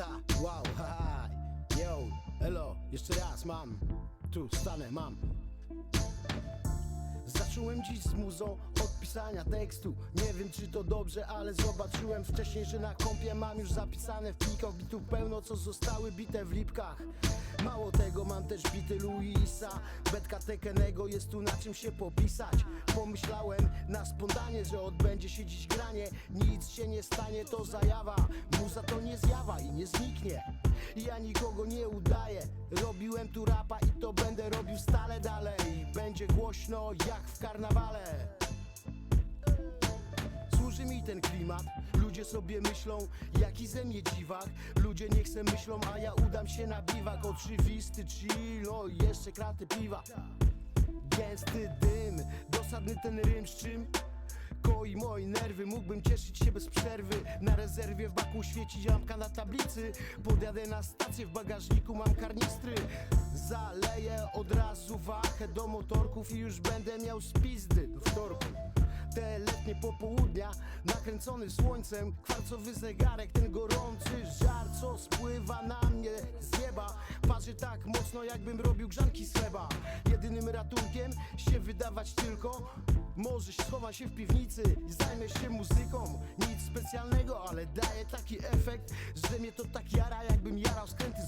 Ta, wow, haha, yo, elo, jeszcze raz mam. Tu stanę, mam. Zacząłem dziś z muzą od pisania tekstu. Nie wiem czy to dobrze, ale zobaczyłem wcześniej, że na kompie mam już zapisane w plikach bitów pełno, co zostały bite w lipkach. Mało tego, mam też bity Luisa. Betka Tekenego, jest tu na czym się popisać. Pomyślałem na spontanie, że odbędzie się dziś granie. Nic się nie stanie, to zajawa. Muza to nie zjawa i nie zniknie. Ja nikogo nie udaję. Robiłem tu rapa i to będę robił stale dalej. Będzie głośno jak w karnawale. Służy mi ten klimat. Ludzie sobie myślą, jaki ze mnie dziwak. Ludzie niech se myślą, a ja udam się na biwak. Oczywisty chill, o i jeszcze kraty piwa. Gęsty dym, ten rym z czym? Koi moje nerwy, mógłbym cieszyć się bez przerwy. Na rezerwie w baku świeci lampka na tablicy. Podjadę na stację, w bagażniku mam karnistry. Zaleję od razu wachę do motorków I już będę miał spizdy do wtorku. Te letnie popołudnia, nakręcony słońcem Kwarcowy zegarek, ten gorący żar Co spływa na mnie z nieba. Parzy tak mocno jakbym robił grzanki z chleba. Jedynym ratunkiem się wydawać tylko Może schowa się w piwnicy i zajmę się muzyką. Nic specjalnego, ale daje taki efekt Że mnie to tak jara jakbym jarał skręty